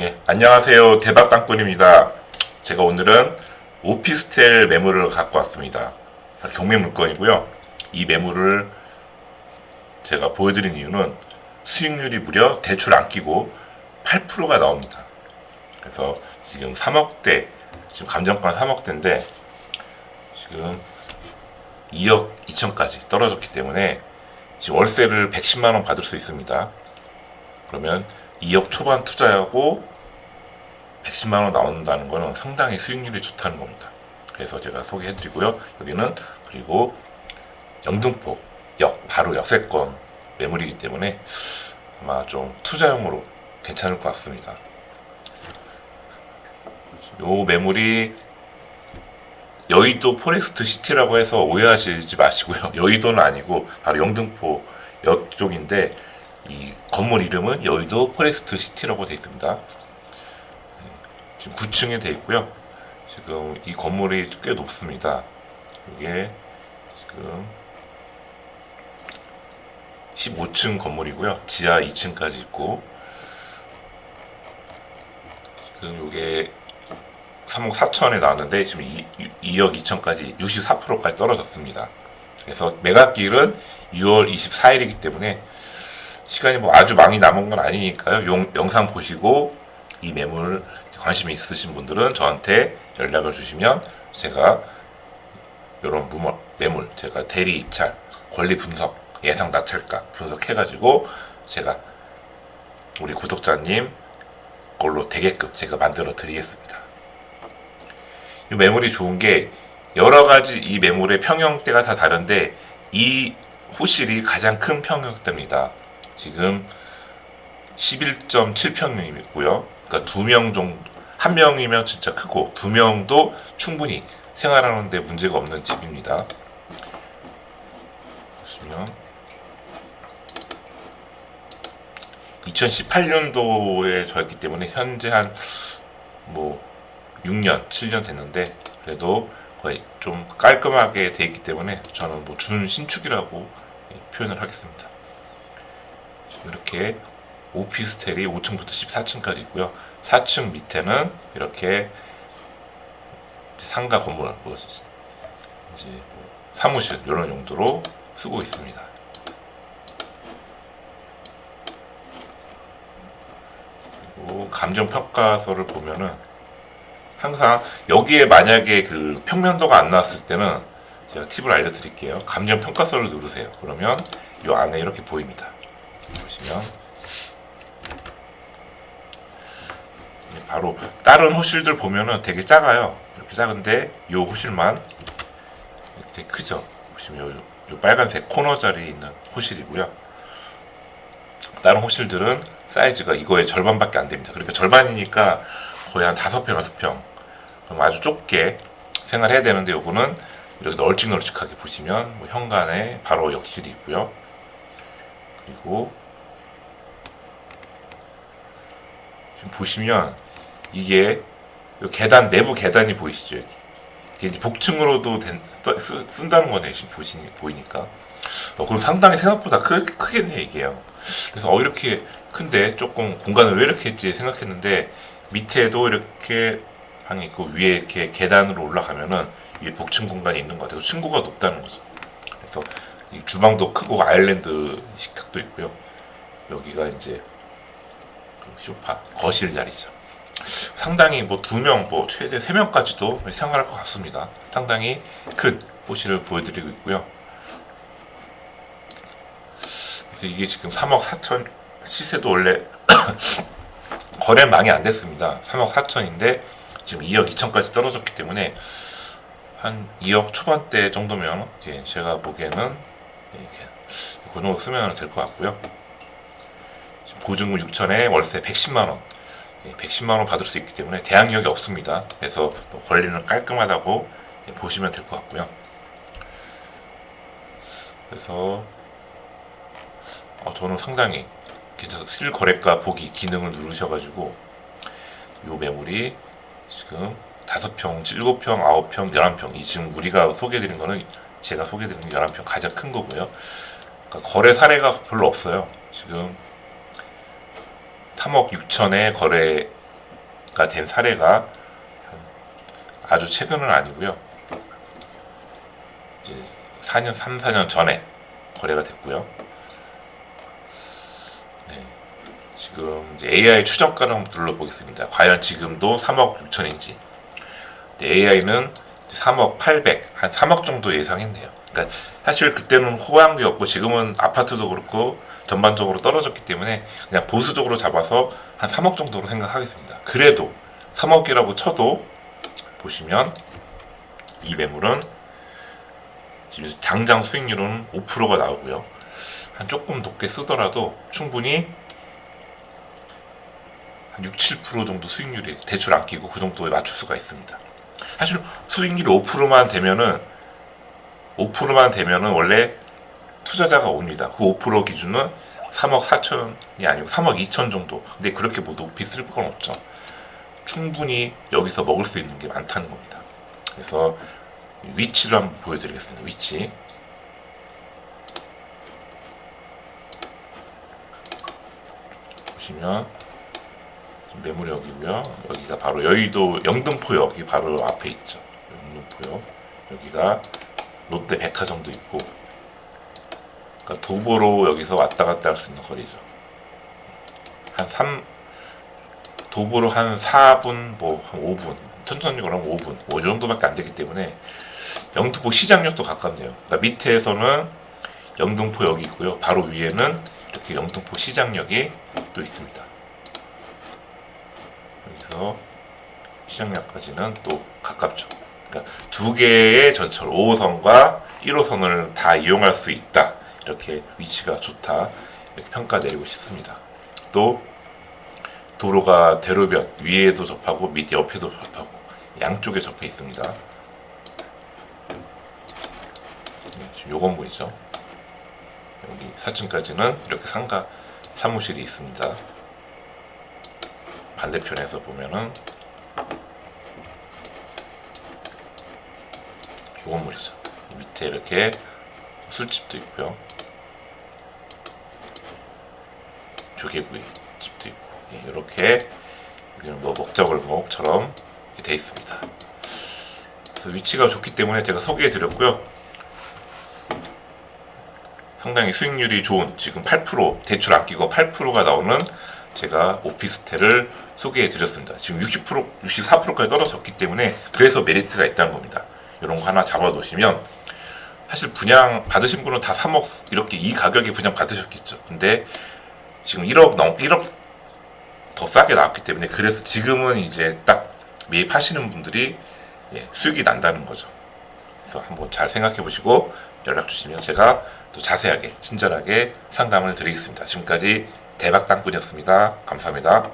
예, 안녕하세요. 대박 땅꾼입니다. 제가 오늘은 오피스텔 매물을 갖고 왔습니다. 경매 물건이고요. 이 매물을 제가 보여드린 이유는 수익률이 무려 대출 안 끼고 8%가 나옵니다. 그래서 지금 3억대, 지금 감정가 3억대인데 지금 2억 2천까지 떨어졌기 때문에 지금 월세를 110만 원 받을 수 있습니다. 그러면 2억 초반 투자하고 110만 원 나온다는 거는 상당히 수익률이 좋다는 겁니다. 그래서 제가 소개해 드리고요. 여기는 그리고 영등포 역 바로 역세권 매물이기 때문에 아마 좀 투자용으로 괜찮을 것 같습니다. 요 매물이 여의도 포레스트 시티라고 해서 오해하시지 마시고요. 여의도는 아니고 바로 영등포 역 쪽인데 이 건물 이름은 여의도 포레스트 시티라고 되어 있습니다. 지금 9층에 되어 있고요. 지금 이 건물이 꽤 높습니다. 이게 지금 15층 건물이고요. 지하 2층까지 있고 지금 이게 3억 4천에 나왔는데 지금 2, 억 2천까지 64%까지 떨어졌습니다. 그래서 매각기일은 6월 24일이기 때문에 시간이 뭐 아주 많이 남은 건 아니니까요. 용, 영상 보시고 이 매물 관심이 있으신 분들은 저한테 연락을 주시면 제가 이런 무물, 매물 제가 대리 입찰, 권리 분석, 예상 낙찰가 분석해가지고 제가 우리 구독자님 걸로 되게끔 제가 만들어 드리겠습니다. 이 매물이 좋은 게 여러 가지 이 매물의 평형대가 다 다른데 이 호실이 가장 큰 평형대입니다. 지금 11.7평이고요. 그러니까 두 명 정도, 한 명이면 진짜 크고 두 명도 충분히 생활하는데 문제가 없는 집입니다. 보시면 2018년도에 저였기 때문에 현재 한 뭐 6년, 7년 됐는데 그래도 거의 좀 깔끔하게 돼 있기 때문에 저는 뭐 준신축이라고 표현을 하겠습니다. 이렇게 오피스텔이 5층부터 14층까지 있고요. 4층 밑에는 이렇게 상가 건물, 뭐 이제 뭐 사무실 이런 용도로 쓰고 있습니다. 그리고 감정 평가서를 보면은 항상 여기에 만약에 그 평면도가 안 나왔을 때는 제가 팁을 알려드릴게요. 감정 평가서를 누르세요. 그러면 이 안에 이렇게 보입니다. 보시면 바로 다른 호실들 보면은 되게 작아요. 이렇게 작은데 이 호실만 되게 크죠. 보시면 요, 요 빨간색 코너 자리에 있는 호실이고요. 다른 호실들은 사이즈가 이거의 절반밖에 안 됩니다. 그러니까 절반이니까 거의 한 다섯 평, 여섯 평. 그럼 아주 좁게 생활해야 되는데 요거는 이렇게 널찍널찍하게 보시면 뭐 현관에 바로 욕실이 있고요. 그리고 지금 보시면 이게 요 계단 내부 계단이 보이시죠 여기? 이게 이제 복층으로도 된, 쓰, 쓴다는 거네 지금 보시니 보이니까. 어, 그럼 상당히 생각보다 크, 크겠네 이게요. 그래서 어 이렇게 큰데 조금 공간을 왜 이렇게 했지 생각했는데 밑에도 이렇게 방이 있고 위에 이렇게 계단으로 올라가면은 위에 복층 공간이 있는 것 같아요. 층고가 높다는 거죠. 그래서 이 주방도 크고 아일랜드 식탁도 있고요. 여기가 이제 쇼파 거실 자리죠. 상당히 뭐 두 명, 뭐 최대 세 명까지도 생활할 것 같습니다. 상당히 큰 호실을 보여드리고 있고요. 그래서 이게 지금 3억 4천 시세도 원래 거래망이 안 됐습니다. 3억 4천인데 지금 2억 2천까지 떨어졌기 때문에 한 2억 초반대 정도면 예, 제가 보기에는 이렇게 그 정도 쓰면 될 것 같고요. 보증금 6천에 월세 110만 원, 110만 원 받을 수 있기 때문에 대항력이 없습니다. 그래서 권리는 깔끔하다고 보시면 될 것 같고요. 그래서 어, 저는 상당히 괜찮아 실거래가 보기 기능을 누르셔가지고 요 매물이 지금 5평, 7평, 9평, 11평 이 지금 우리가 소개해드린 거는 제가 소개해드린 11평 가장 큰 거고요. 그러니까 거래 사례가 별로 없어요. 지금 3억 6천에 거래 된 사례가 아주 최근은 아니고요. 이제 4년, 3, 4년 전에 거래가 됐고요. 네, 지금 AI 추정가를 한번 눌러보겠습니다. 과연 지금도 3억 6천인지. AI는 3억 800, 한 3억 정도 예상했네요. 그러니까 사실 그때는 호황기였고 지금은 아파트도 그렇고 전반적으로 떨어졌기 때문에 그냥 보수적으로 잡아서 한 3억 정도로 생각하겠습니다. 그래도 3억이라고 쳐도 보시면 이 매물은 지금 당장 수익률은 5%가 나오고요. 한 조금 높게 쓰더라도 충분히 한 6, 7% 정도 수익률이 대출 안 끼고 그 정도에 맞출 수가 있습니다. 사실 수익률이 5%만 되면은 5%만 되면은 원래 투자자가 옵니다. 그 5% 기준은 3억 4천이 아니고 3억 2천 정도. 근데 그렇게 뭐 높이 쓸 건 없죠. 충분히 여기서 먹을 수 있는 게 많다는 겁니다. 그래서 위치를 한번 보여드리겠습니다. 위치. 보시면 매물역이고요. 여기가 바로 여의도 영등포역이 바로 앞에 있죠. 영등포역. 여기가 롯데 백화점도 있고 그러니까 도보로 여기서 왔다 갔다 할 수 있는 거리죠. 한 3, 도보로 한 4분, 뭐, 한 5분, 천천히 걸으면 5분, 뭐, 이 정도밖에 안 되기 때문에 영등포 시장역도 가깝네요. 그러니까 밑에서는 영등포역이 있고요. 바로 위에는 이렇게 영등포 시장역이 또 있습니다. 여기서 시장역까지는 또 가깝죠. 그러니까 두 개의 전철 5호선과 1호선을 다 이용할 수 있다. 이렇게 위치가 좋다. 이렇게 평가 내리고 싶습니다. 또 도로가 대로변 위에도 접하고 밑 옆에도 접하고 양쪽에 접해 있습니다. 네, 지금 요 건물이죠. 여기 4층까지는 이렇게 상가 사무실이 있습니다. 반대편에서 보면은 이 건물이죠. 이 밑에 이렇게 술집도 있고요. 조개구이 집도 있고 예, 이렇게 여기는 뭐 먹자골목처럼 돼 있습니다. 위치가 좋기 때문에 제가 소개해 드렸고요. 상당히 수익률이 좋은 지금 8% 대출 안 끼고 8%가 나오는 제가 오피스텔을 소개해 드렸습니다. 지금 60% 64%까지 떨어졌기 때문에 그래서 메리트가 있다는 겁니다. 이런 거 하나 잡아 놓으시면 사실 분양 받으신 분은 다 3억 이렇게 이 가격에 분양 받으셨겠죠. 근데 지금 1억 넘 1억 더 싸게 나왔기 때문에 그래서 지금은 이제 딱 매입하시는 분들이 예, 수익이 난다는 거죠. 그래서 한번 잘 생각해 보시고 연락 주시면 제가 또 자세하게 친절하게 상담을 드리겠습니다. 지금까지 대박 땅꾼이었습니다. 감사합니다.